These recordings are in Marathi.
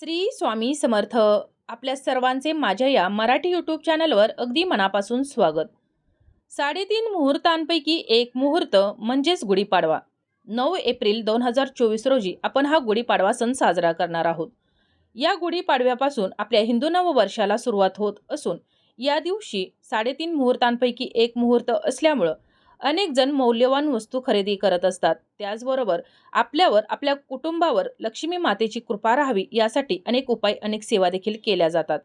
श्री स्वामी समर्थ. आपल्या सर्वांचे माझ्या या मराठी यूट्यूब चॅनलवर अगदी मनापासून स्वागत. साडेतीन मुहूर्तांपैकी एक मुहूर्त म्हणजेच गुढीपाडवा. नऊ एप्रिल दोन हजार चोवीस रोजी आपण हा गुढीपाडवा सण साजरा करणार आहोत. या गुढीपाडव्यापासून आपल्या हिंदू नववर्षाला सुरुवात होत असून या दिवशी साडेतीन मुहूर्तांपैकी एक मुहूर्त असल्यामुळं अनेक जण मौल्यवान वस्तू खरेदी करत असतात. त्याचबरोबर आपल्यावर आपल्या कुटुंबावर लक्ष्मी मातेची कृपा राहावी यासाठी अनेक उपाय अनेक सेवा देखील केल्या जातात.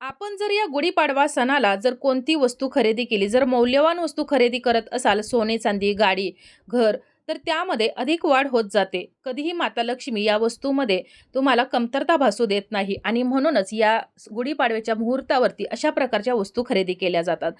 आपण जर या गुढीपाडवा सणाला जर कोणती वस्तू खरेदी केली जर मौल्यवान वस्तू खरेदी करत असाल सोने चांदी गाडी घर तर त्यामध्ये अधिक वाढ होत जाते. कधीही माता लक्ष्मी या वस्तूमध्ये तुम्हाला कमतरता भासू देत नाही आणि म्हणूनच या गुढीपाडव्याच्या मुहूर्तावरती अशा प्रकारच्या वस्तू खरेदी केल्या जातात.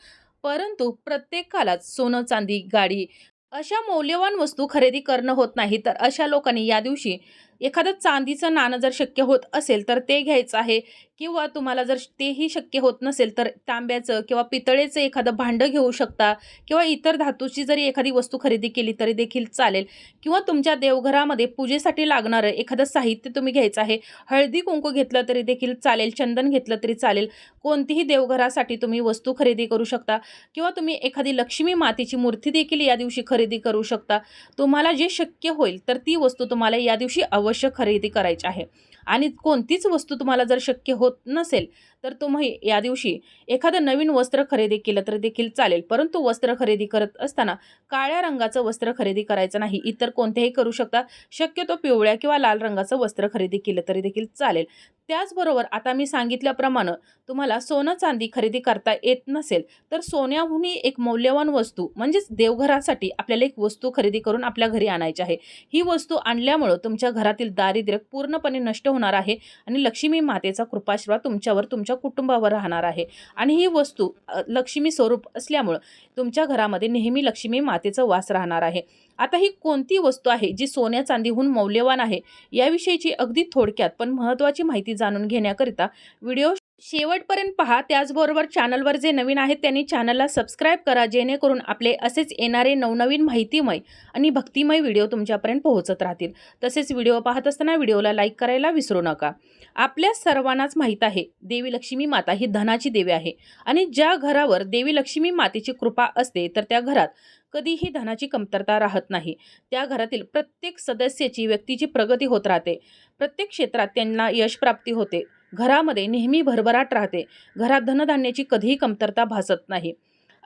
परंतु प्रत्येकालाच सोनं चांदी गाडी अशा मौल्यवान वस्तू खरेदी करणं होत नाही. तर अशा लोकांनी या दिवशी एखादं चांदीचं नाणं जर शक्य होत असेल तर ते घ्यायचं आहे. किंवा तुम्हाला जर तेही शक्य होत नसेल तर तांब्याचं किंवा पितळेचं एखादं भांडं घेऊ शकता. किंवा इतर धातूची जरी एखादी वस्तू खरेदी केली तरी देखील चालेल. किंवा तुमच्या देवघरामध्ये पूजेसाठी लागणारं एखादं साहित्य तुम्ही घ्यायचं आहे. हळदी कुंकू घेतलं तरी देखील चालेल चंदन घेतलं तरी चालेल. कोणतीही देवघरासाठी तुम्ही वस्तू खरेदी करू शकता. किंवा तुम्ही एखादी लक्ष्मी मातेची मूर्ती देखील या दिवशी खरेदी करू शकता. तुम्हाला जे शक्य होईल तर ती वस्तू तुम्हाला या दिवशी अवश्य खरेदी करायची आहे. आणि कोणतीच वस्तू तुम्हाला जर शक्य होत नसेल तर तुम्ही या दिवशी एखादं नवीन वस्त्र खरेदी केलं तर देखील चालेल. परंतु वस्त्र खरेदी करत असताना काळ्या रंगाचं वस्त्र खरेदी करायचं नाही. इतर कोणतेही करू शकता. शक्यतो पिवळ्या किंवा लाल रंगाचं वस्त्र खरेदी केलं तरी देखील चालेल. त्याचबरोबर आता मी सांगितल्याप्रमाणे तुम्हाला सोनं चांदी खरेदी करता येत नसेल तर सोन्याहूनही एक मौल्यवान वस्तू म्हणजेच देवघरासाठी आपल्याला एक वस्तू खरेदी करून आपल्या घरी आणायची आहे. ही वस्तू आणल्यामुळं तुमच्या घरातील दारिद्र्य पूर्णपणे नष्ट होणार आहे आणि लक्ष्मी मातेचा कृपाश्रवा तुमच्यावर तुमच्या कुटुंबावर राहणार आहे. आणि ही वस्तू लक्ष्मी स्वरूप असल्यामुळं तुमच्या घरामध्ये नेहमी लक्ष्मी मातेचं वास राहणार आहे. आता ही कोणती वस्तू आहे जी सोन्या चांदीहून मौल्यवान आहे? याविषयीची अगदी थोडक्यात पण महत्त्वाची माहिती जाणून घेण्याकरिता व्हिडिओ शेवटपर्यंत पहा त्याचबरोबर चॅनलवर जे नवीन आहेत त्यांनी चॅनलला सबस्क्राईब करा जेणेकरून आपले असेच येणारे नवनवीन माहितीमय आणि भक्तिमय व्हिडिओ तुमच्यापर्यंत पोहोचत राहतील. तसेच व्हिडिओ पाहत असताना व्हिडिओला लाईक करायला विसरू नका. आपल्या सर्वांनाच माहीत आहे देवी लक्ष्मी माता ही धनाची देवी आहे आणि ज्या घरावर देवी लक्ष्मी मातेची कृपा असते तर त्या घरात कधीही धनाची कमतरता राहत नाही. त्या घरातील प्रत्येक सदस्याची व्यक्तीची प्रगती होत राहते. प्रत्येक क्षेत्रात त्यांना यश प्राप्ती होते. घरामध्ये नेहमी भरभराट राहते. घरात धनधान्याची कधीही कमतरता भासत नाही.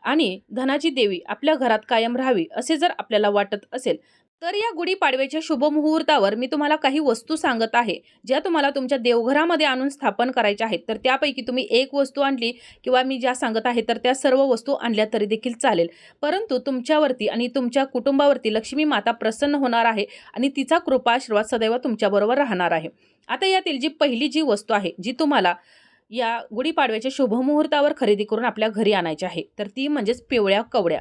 आणि धनाची देवी आपल्या घरात कायम राहावी असे जर आपल्याला वाटत असेल तर या गुढीपाडव्याच्या शुभमुहूर्तावर मी तुम्हाला काही वस्तू सांगत आहे ज्या तुम्हाला तुमच्या देवघरामध्ये आणून स्थापन करायच्या आहेत. तर त्यापैकी तुम्ही एक वस्तू आणली किंवा मी ज्या सांगत आहे तर त्या सर्व वस्तू आणल्या तरी देखील चालेल. परंतु तुमच्यावरती आणि तुमच्या कुटुंबावरती लक्ष्मी माता प्रसन्न होणार आहे आणि तिचा कृपाशीर्वाद सदैव तुमच्याबरोबर राहणार आहे. आता यातील जी पहिली जी वस्तू आहे जी तुम्हाला या गुढीपाडव्याच्या शुभमुहूर्तावर खरेदी करून आपल्या घरी आणायची आहे तर ती म्हणजेच पिवळ्या कवड्या.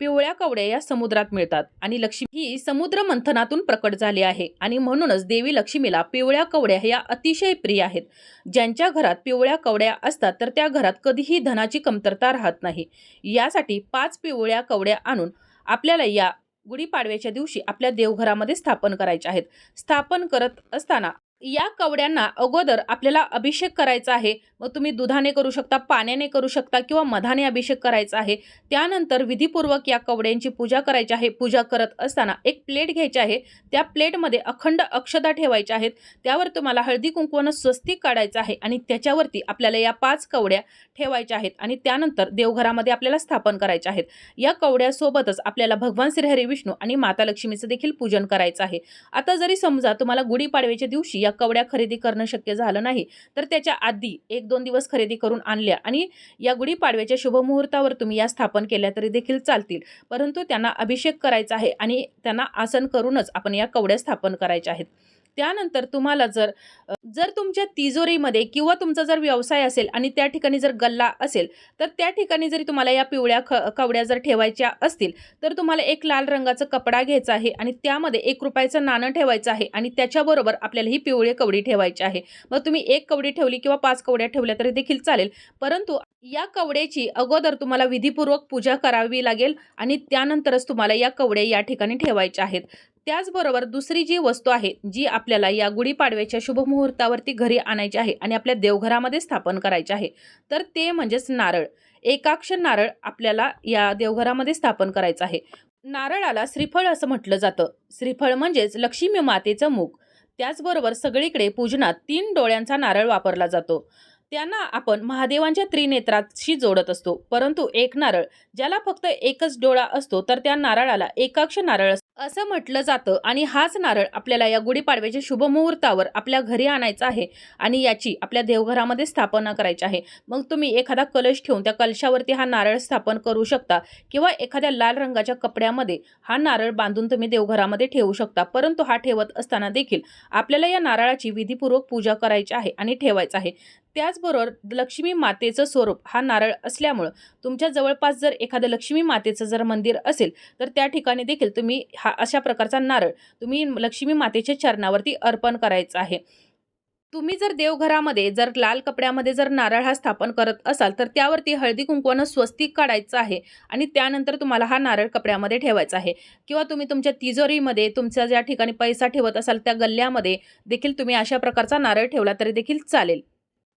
पिवळ्या कवड्या या समुद्रात मिळतात आणि लक्ष्मी ही समुद्र मंथनातून प्रकट झाली आहे. आणि म्हणूनच देवी लक्ष्मीला पिवळ्या कवड्या या अतिशय प्रिय आहेत. ज्यांच्या घरात पिवळ्या कवड्या असतात तर त्या घरात कधीही धनाची कमतरता राहत नाही. यासाठी पाच पिवळ्या कवड्या आणून आपल्याला या गुढीपाडव्याच्या दिवशी आपल्या देवघरामध्ये स्थापन करायच्या आहेत. स्थापन करत असताना या कवड्यांना अगोदर आपल्याला अभिषेक करायचा आहे. मग तुम्ही दुधाने करू शकता पाण्याने करू शकता किंवा मधाने अभिषेक करायचा आहे. त्यानंतर विधीपूर्वक या कवड्यांची पूजा करायची आहे. पूजा करत असताना एक प्लेट घ्यायची आहे. त्या प्लेटमध्ये अखंड अक्षता ठेवायच्या आहेत. त्यावर तुम्हाला हळदी कुंकवानं स्वस्तिक काढायचं आहे आणि त्याच्यावरती आपल्याला या पाच कवड्या ठेवायच्या आहेत आणि त्यानंतर देवघरामध्ये आपल्याला स्थापन करायच्या आहेत. या कवड्यासोबतच आपल्याला भगवान श्रीहरी विष्णू आणि माता लक्ष्मीचं देखील पूजन करायचं आहे. आता जरी समजा तुम्हाला गुढीपाडव्याच्या दिवशी या कवड्या खरेदी करणं शक्य झालं नाही. तर त्याच्या आधी एक दोन दिवस खरेदी करून आणल्या आणि या गुढीपाडव्याच्या शुभमुहूर्तावर तुम्ही या स्थापन केल्या तरी देखील चालतील. परंतु त्यांना अभिषेक करायचा आहे आणि त्यांना आसन करूनच आपण या कवड्या स्थापन करायच्या आहेत. त्यानंतर तुम्हाला जर जर तुमच्या तिजोरीमध्ये किंवा तुमचा जर व्यवसाय असेल आणि त्या ठिकाणी जर गल्ला असेल तर त्या ठिकाणी जरी तुम्हाला या पिवळ्या ख कवड्या जर ठेवायच्या असतील तर तुम्हाला एक लाल रंगाचा कपडा घ्यायचा आहे आणि त्यामध्ये एक रुपयाचं नाणं ठेवायचं आहे आणि त्याच्याबरोबर आपल्याला ही पिवळी कवडी ठेवायची आहे. मग तुम्ही एक कवडी ठेवली किंवा पाच कवड्या ठेवल्या तरी देखील चालेल. परंतु या कवड्याची अगोदर तुम्हाला विधीपूर्वक पूजा करावी लागेल आणि त्यानंतरच तुम्हाला या कवड्या या ठिकाणी ठेवायच्या आहेत. त्याचबरोबर दुसरी जी वस्तू आहे जी आपल्याला या गुढीपाडव्याच्या शुभमुहूर्तावरती घरी आणायची आहे आणि आपल्या देवघरामध्ये स्थापन करायचे आहे तर ते म्हणजेच नारळ. एकाक्ष नारळ आपल्याला या देवघरामध्ये स्थापन करायचं आहे. नारळाला श्रीफळ असं म्हटलं जातं. श्रीफळ म्हणजेच लक्ष्मी मातेचं मुख त्याचबरोबर सगळीकडे पूजनात तीन डोळ्यांचा नारळ वापरला जातो. त्यांना आपण महादेवांच्या त्रिनेत्राशी जोडत असतो. परंतु एक नारळ ज्याला फक्त एकच डोळा असतो तर त्या नारळाला एकाक्ष नारळ असं म्हटलं जातं आणि हाच नारळ आपल्याला या गुढीपाडव्याच्या शुभमुहूर्तावर आपल्या घरी आणायचा आहे आणि याची आपल्या देवघरामध्ये स्थापना करायची आहे. मग तुम्ही एखादा कलश ठेवून त्या कलशावरती हा नारळ स्थापन करू शकता किंवा एखाद्या लाल रंगाच्या कपड्यामध्ये हा नारळ बांधून तुम्ही देवघरामध्ये ठेवू शकता. परंतु हा ठेवत असताना देखील आपल्याला या नारळाची विधीपूर्वक पूजा करायची आहे आणि ठेवायचं आहे. त्याचबरोबर लक्ष्मी मातेचं स्वरूप हा नारळ असल्यामुळं तुमच्या जवळपास जर एखादं लक्ष्मी मातेचं जर मंदिर असेल तर त्या ठिकाणी देखील तुम्ही हा अशा प्रकारचा नारळ तुम्ही लक्ष्मी मातेच्या चरणावरती अर्पण करायचं आहे. तुम्ही जर देवघरामध्ये जर लाल कपड्यामध्ये जर नारळ हा स्थापन करत असाल तर त्यावरती हळदी कुंकवानं स्वस्तिक काढायचं आहे आणि त्यानंतर तुम्हाला हा नारळ कपड्यामध्ये ठेवायचा आहे. किंवा तुम्ही तुमच्या तिजोरीमध्ये तुमच्या ज्या ठिकाणी पैसा ठेवत असाल त्या गल्ल्यामध्ये देखील तुम्ही अशा प्रकारचा नारळ ठेवला तरी देखील चालेल.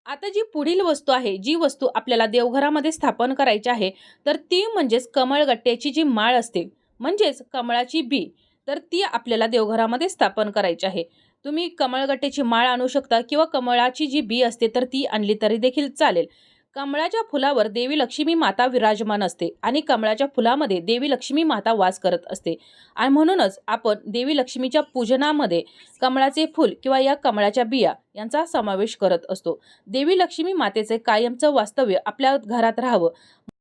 आता जी पुढील वस्तू आहे जी वस्तू आपल्याला देवघरामध्ये स्थापन करायची आहे तर ती म्हणजेच कमळगट्ट्याची जी माळ असते म्हणजेच कमळाची बी तर ती आपल्याला देवघरामध्ये स्थापन करायची आहे. तुम्ही कमळगट्ट्याची माळ आणू शकता किंवा कमळाची जी बी असते तर ती आणली तरी देखील चालेल. कमळाच्या फुलावर देवी लक्ष्मी माता विराजमान असते आणि कमळाच्या फुलामध्ये देवी लक्ष्मी माता वास करत असते. आणि म्हणूनच आपण देवी लक्ष्मीच्या पूजनामध्ये कमळाचे फूल किंवा या कमळाच्या बिया यांचा समावेश करत असतो. देवी लक्ष्मी मातेचे कायमचं वास्तव्य आपल्या घरात राहावं.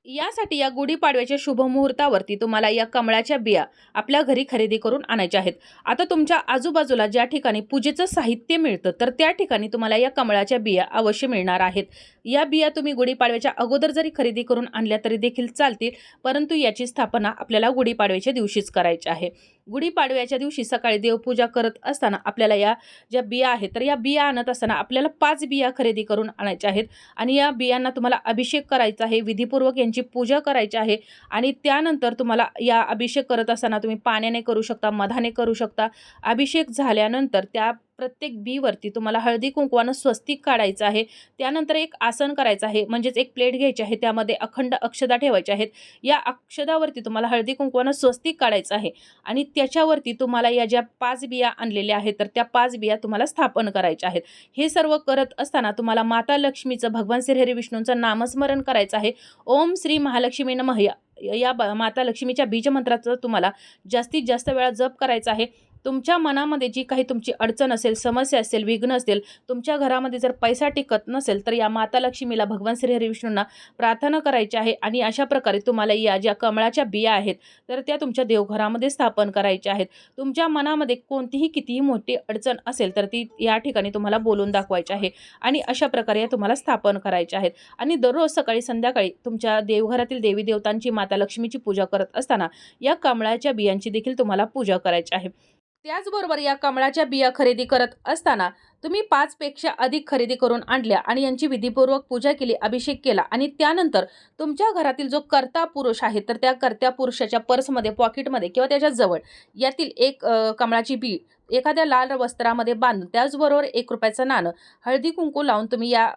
यासाठी या गुढीपाडव्याच्या शुभमुहूर्तावरती तुम्हाला या कमळाच्या बिया आपल्या घरी खरेदी करून आणायच्या आहेत. आता तुमच्या आजूबाजूला ज्या ठिकाणी पूजेचं साहित्य मिळतं तर त्या ठिकाणी तुम्हाला या कमळाच्या बिया अवश्य मिळणार आहेत. या बिया तुम्ही गुढीपाडव्याच्या अगोदर जरी खरेदी करून आणल्या तरी देखील चालतील परंतु याची स्थापना आपल्याला गुढीपाडव्याच्या दिवशीच करायची आहे. गुढीपाडव्याच्या दिवशी सकाळी देवपूजा करत असताना आपल्याला या ज्या बिया आहेत तर या बिया आणत असताना आपल्याला पाच बिया खरेदी करून आणायच्या आहेत. आणि या बियांना तुम्हाला अभिषेक करायचा आहे विधीपूर्वक यांची पूजा करायची आहे. आणि त्यानंतर तुम्हाला या अभिषेक करत असताना तुम्ही पाण्याने करू शकता मधाने करू शकता. अभिषेक झाल्यानंतर त्या प्रत्येक बीवरती तुम्हाला हळदी कुंकवानं स्वस्तिक काढायचं आहे. त्यानंतर एक आसन करायचं आहे. म्हणजेच एक प्लेट घ्यायची आहे. त्यामध्ये अखंड अक्षदा ठेवायच्या आहेत. या अक्षदावरती तुम्हाला हळदी कुंकवानं स्वस्तिक काढायचं आहे. आणि त्याच्यावरती तुम्हाला या ज्या पाच बिया आणलेल्या आहेत तर त्या पाच बिया तुम्हाला स्थापन करायच्या आहेत. हे सर्व करत असताना तुम्हाला माता लक्ष्मीचं भगवान श्रीहरी विष्णूंचं नामस्मरण करायचं आहे. ओम श्री महालक्ष्मी नमः. या ब- माता लक्ष्मीच्या बीजमंत्राचं तुम्हाला जास्तीत जास्त वेळा जप करायचा आहे. तुमच्या मनामध्ये जी काही तुमची अडचण असेल समस्या असेल विघ्न असेल तुमच्या घरामध्ये जर पैसा टिकत नसेल तर या माता लक्ष्मीला भगवान श्री विष्णूंना प्रार्थना करायची आहे आणि अशा प्रकारे तुम्हाला या ज्या कमळाच्या बिया आहेत तर त्या तुमच्या देवघरामध्ये स्थापन करायच्या आहेत. तुमच्या मनामध्ये कोणतीही कितीही मोठी अडचण असेल तर ती या ठिकाणी तुम्हाला बोलून दाखवायची आहे आणि अशा प्रकारे या तुम्हाला स्थापन करायच्या आहेत. आणि दररोज सकाळी संध्याकाळी तुमच्या देवघरातील देवी देवतांची माता लक्ष्मीची पूजा करत असताना या कमळाच्या बियांची देखील तुम्हाला पूजा करायची आहे. त्याचबरोबर या कमळाच्या बिया खरेदी करत असताना तुम्ही पाचपेक्षा अधिक खरेदी करून आणल्या आणि यांची विधीपूर्वक पूजा केली अभिषेक केला आणि त्यानंतर तुमच्या घरातील जो कर्ता पुरुष आहे तर त्या कर्त्या पुरुषाच्या पर्समध्ये पॉकेटमध्ये किंवा त्याच्याजवळ यातील एक कमळाची बी एखाद्या लाल वस्त्रामध्ये बांधून त्याचबरोबर एक रुपयाचं नाणं हळदी कुंकू लावून तुम्ही या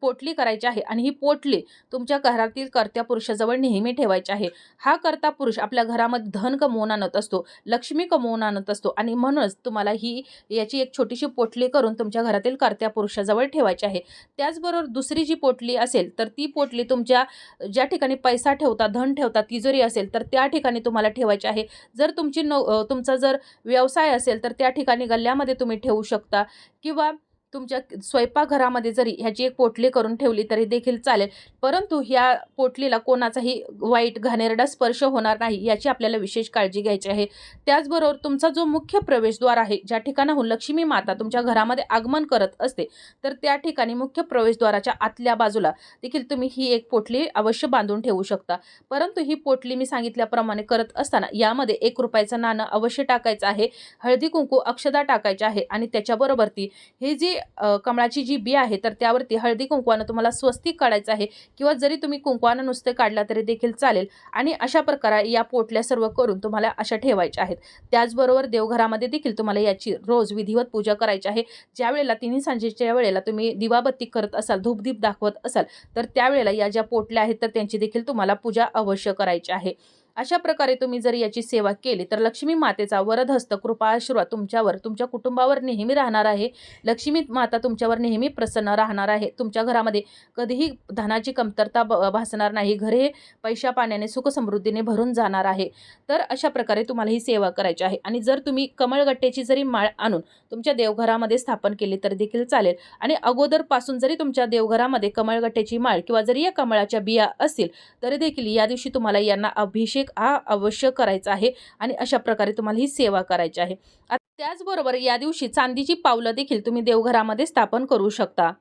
पोटली करायची आहे आणि ही पोटली तुमच्या घरातील कर्त्या पुरुषाजवळ नेहमी ठेवायची आहे. हा कर्ता पुरुष आपल्या घरामध्ये धन कमवून आणत असतो लक्ष्मी कमवून आणत असतो आणि म्हणूनच तुम्हाला ही याची एक छोटीशी पोटली करून तुमच्या घरातील कर्त्या पुरुषाजवळ ठेवायची आहे. त्याचबरोबर दुसरी जी पोटली असेल तर ती पोटली तुमच्या ज्या ठिकाणी पैसा ठेवता धन ठेवता तिजोरी असेल तर त्या ठिकाणी तुम्हाला ठेवायची आहे. जर तुमची नव तुमचा जर व्यवसाय असेल तर त्या ठिकाणी गल्ल्यामध्ये तुम्ही ठेवू शकता किंवा तुमच्या स्वयंपाकघरामध्ये जरी ह्याची एक पोटली करून ठेवली तरी देखील चालेल. परंतु ह्या पोटलीला कोणाचाही वाईट घाणेरडा स्पर्श होणार नाही याची आपल्याला विशेष काळजी घ्यायची आहे. त्याचबरोबर तुमचा जो मुख्य प्रवेशद्वार आहे ज्या ठिकाणाहून लक्ष्मी माता तुमच्या घरामध्ये आगमन करत असते तर त्या ठिकाणी मुख्य प्रवेशद्वाराच्या आतल्या बाजूला देखील तुम्ही ही एक पोटली अवश्य बांधून ठेवू शकता. परंतु ही पोटली मी सांगितल्याप्रमाणे करत असताना यामध्ये एक रुपयाचं नाणं अवश्य टाकायचं आहे. हळदी कुंकू अक्षदा टाकायचे आहे आणि त्याच्याबरोबर ती हे जी कमळाची जी बी आहे तर त्यावरती हळदी कुंकवानं तुम्हाला स्वस्तिक काढायचं आहे किंवा जरी तुम्ही कुंकवानं नुसते काढला तरी देखील चालेल. आणि अशा प्रकारे या पोटल्या सर्व करून तुम्हाला अशा ठेवायच्या आहेत. त्याचबरोबर देवघरामध्ये देखील तुम्हाला याची रोज विधिवत पूजा करायची आहे. ज्या वेळेला तिन्ही सांजेच्या वेळेला तुम्ही दिवाबत्ती करत असाल धूपदीप दाखवत असाल तर त्यावेळेला या ज्या पोटल्या आहेत तर त्यांची देखील तुम्हाला पूजा अवश्य करायची आहे. अशा प्रकारे तुम्ही जर याची सेवा केली तर लक्ष्मी मातेचा वरदहस्त कृपा आशीर्वाद तुमच्यावर तुमच्या कुटुंबावर नेहमी राहणार आहे. लक्ष्मी माता तुमच्यावर नेहमी प्रसन्न राहणार आहे. तुमच्या घरामध्ये कधीही धनाची कमतरता ब भासणार नाही. घर हे पैशा पाण्याने सुखसमृद्धीने भरून जाणार आहे. तर अशा प्रकारे तुम्हाला ही सेवा करायची आहे. आणि जर तुम्ही कमळगट्ट्याची जरी माळ आणून तुमच्या देवघरामध्ये स्थापन केली तर देखील चालेल. आणि अगोदरपासून जरी तुमच्या देवघरामध्ये कमळगट्ट्याची माळ किंवा जरी या कमळाच्या बिया असतील तरी देखील या दिवशी तुम्हाला यांना अभिषेक हा अवश्य करायचा आहे आणि अशा प्रकारे तुम्हाला ही सेवा करायची आहे. त्याचबरोबर या दिवशी चांदीची पावलं देखील तुम्ही देवघरामध्ये स्थापन करू शकता.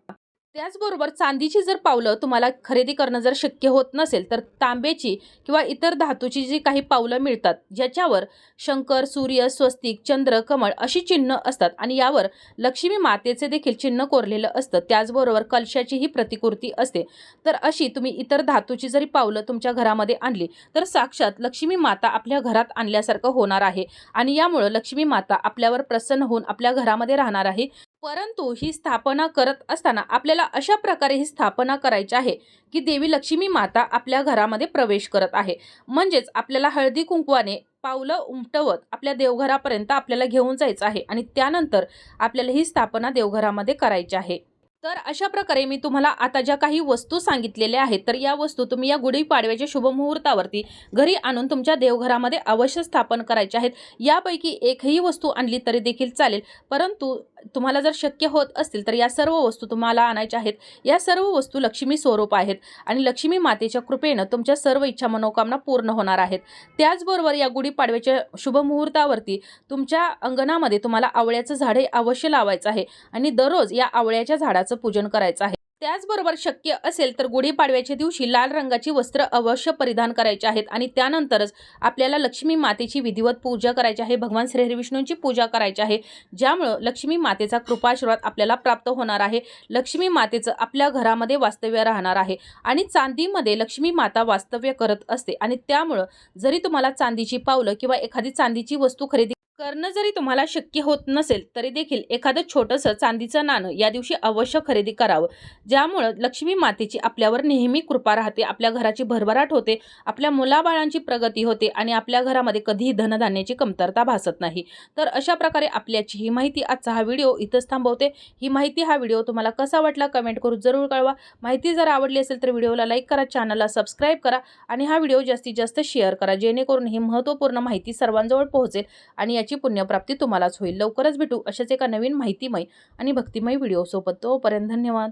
त्याचबरोबर चांदीची जर पावलं तुम्हाला खरेदी करणं जर शक्य होत नसेल तर तांब्याची किंवा इतर धातूची जी काही पावलं मिळतात ज्याच्यावर शंकर सूर्य स्वस्तिक चंद्र कमळ अशी चिन्ह असतात आणि यावर लक्ष्मी मातेचे देखील चिन्ह कोरलेलं असतं. त्याचबरोबर कलशाचीही प्रतिकृती असते. तर अशी तुम्ही इतर धातूची जरी पावलं तुमच्या घरामध्ये आणली तर साक्षात लक्ष्मी माता आपल्या घरात आणल्यासारखं होणार आहे. आणि यामुळं लक्ष्मी माता आपल्यावर प्रसन्न होऊन आपल्या घरामध्ये राहणार आहे. परंतु ही स्थापना करत असताना आपल्याला अशा प्रकारे ही स्थापना करायची आहे की देवी लक्ष्मी माता आपल्या घरामध्ये प्रवेश करत आहे. म्हणजेच आपल्याला हळदी कुंकवाने पावलं उमटवत आपल्या देवघरापर्यंत आपल्याला घेऊन जायचं आहे आणि त्यानंतर आपल्याला ही स्थापना देवघरामध्ये करायची आहे. तर अशा प्रकारे मी तुम्हाला आता ज्या काही वस्तू सांगितलेल्या आहेत तर या वस्तू तुम्ही या गुढीपाडव्याच्या शुभमुहूर्तावरती घरी आणून तुमच्या देवघरामध्ये अवश्य स्थापन करायच्या आहेत. यापैकी एकही वस्तू आणली तरी देखील चालेल परंतु तुम्हाला जर शक्य होत असतील तर या सर्व वस्तू तुम्हाला आणायच्या आहेत. या सर्व वस्तू लक्ष्मी स्वरूप आहेत आणि लक्ष्मी मातेच्या कृपेनं तुमच्या सर्व इच्छा मनोकामना पूर्ण होणार आहेत. त्याचबरोबर या गुढीपाडव्याच्या शुभमुहूर्तावरती तुमच्या अंगणामध्ये तुम्हाला आवळ्याचं झाडे अवश्य लावायचं आहे आणि दररोज या आवळ्याच्या झाडाचं पूजन करायचं आहे. त्याचबरोबर शक्य असेल तर गुढीपाडव्याच्या दिवशी लाल रंगाची वस्त्र अवश्य परिधान करायची आहेत आणि त्यानंतरच आपल्याला लक्ष्मी मातेची विधिवत पूजा करायची आहे भगवान श्री विष्णूंची पूजा करायची आहे ज्यामुळं लक्ष्मी मातेचा कृपाशीर्वाद आपल्याला प्राप्त होणार आहे लक्ष्मी मातेचं आपल्या घरामध्ये वास्तव्य राहणार आहे आणि चांदीमध्ये लक्ष्मी माता वास्तव्य करत असते आणि त्यामुळं जरी तुम्हाला चांदीची पावलं किंवा एखादी चांदीची वस्तू खरेदी करणं जरी तुम्हाला शक्य होत नसेल तरी देखील एखादं छोटंसं चांदीचं नाणं या दिवशी अवश्य खरेदी करावं. ज्यामुळं लक्ष्मी मातेची आपल्यावर नेहमी कृपा राहते आपल्या घराची भरभराट होते आपल्या मुलाबाळांची प्रगती होते आणि आपल्या घरामध्ये कधीही धनधान्याची कमतरता भासत नाही. तर अशा प्रकारे आपल्याची ही माहिती आजचा हा व्हिडिओ इथंच थांबवते. ही माहिती हा व्हिडिओ तुम्हाला कसा वाटला कमेंट करून जरूर कळवा. माहिती जर आवडली असेल तर व्हिडिओला लाईक करा चॅनलला सबस्क्राईब करा आणि हा व्हिडिओ जास्तीत जास्त शेअर करा जेणेकरून ही महत्त्वपूर्ण माहिती सर्वांजवळ पोहोचेल आणि याची पुण्यप्राप्ती तुम्हालाच होईल. लवकरच भेटू अशाच एका नवीन माहितीमय आणि भक्तिमय व्हिडिओसोबत. तोपर्यंत धन्यवाद.